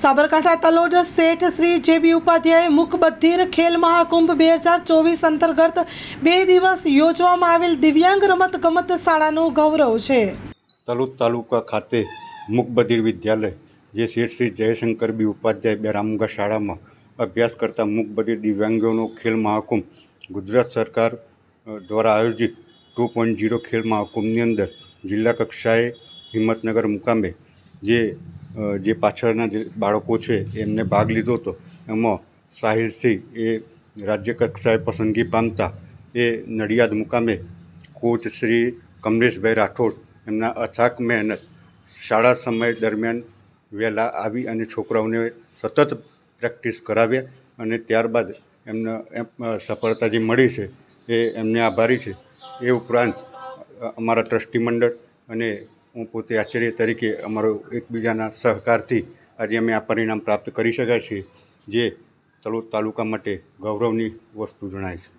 સાબરકાંઠા તલોડ શેઠ શ્રી જેબી ઉપાધ્યાય મુખ બધીર ખેલ મહાકુંભ બે હજાર ચોવીસ અંતર્ગત બે દિવસ યોજવામાં આવેલ દિવ્યાંગ રમત ગમત શાળાનું ગૌરવ છે. તલોદ તાલુકા ખાતે મુકબધિર વિદ્યાલય, જે શેઠ શ્રી જયશંકર બી ઉપાધ્યાય બેરામુગા શાળામાં અભ્યાસ કરતા મુકબધિર દિવ્યાંગોનો ખેલ મહાકુંભ ગુજરાત સરકાર દ્વારા આયોજિત ટુ પોઈન્ટ ઝીરો ખેલ મહાકુંભની અંદર જિલ્લા કક્ષાએ હિંમતનગર મુકામે જે જે પાછળના જે બાળકો છે, એમને ભાગ લીધો હતો. એમાં સાહિલસિંહ એ રાજ્ય કક્ષાએ પસંદગી પામતા એ નડિયાદ મુકામે કોચ શ્રી કમલેશભાઈ રાઠોડ એમના અથાક મહેનત શાળા સમય દરમિયાન વહેલા આવી અને છોકરાઓને સતત પ્રેક્ટિસ કરાવ્યા અને ત્યારબાદ એમને એમ સફળતા જે મળી છે, એ એમને આભારી છે. એ ઉપરાંત અમારા ટ્રસ્ટી મંડળ અને હું પોતે આચાર્ય તરીકે અમારો એકબીજાના સહકારથી આજે અમે આ પરિણામ પ્રાપ્ત કરી શક્યા છીએ, જે તલોદ તાલુકા માટે ગૌરવની વસ્તુ જણાય છે.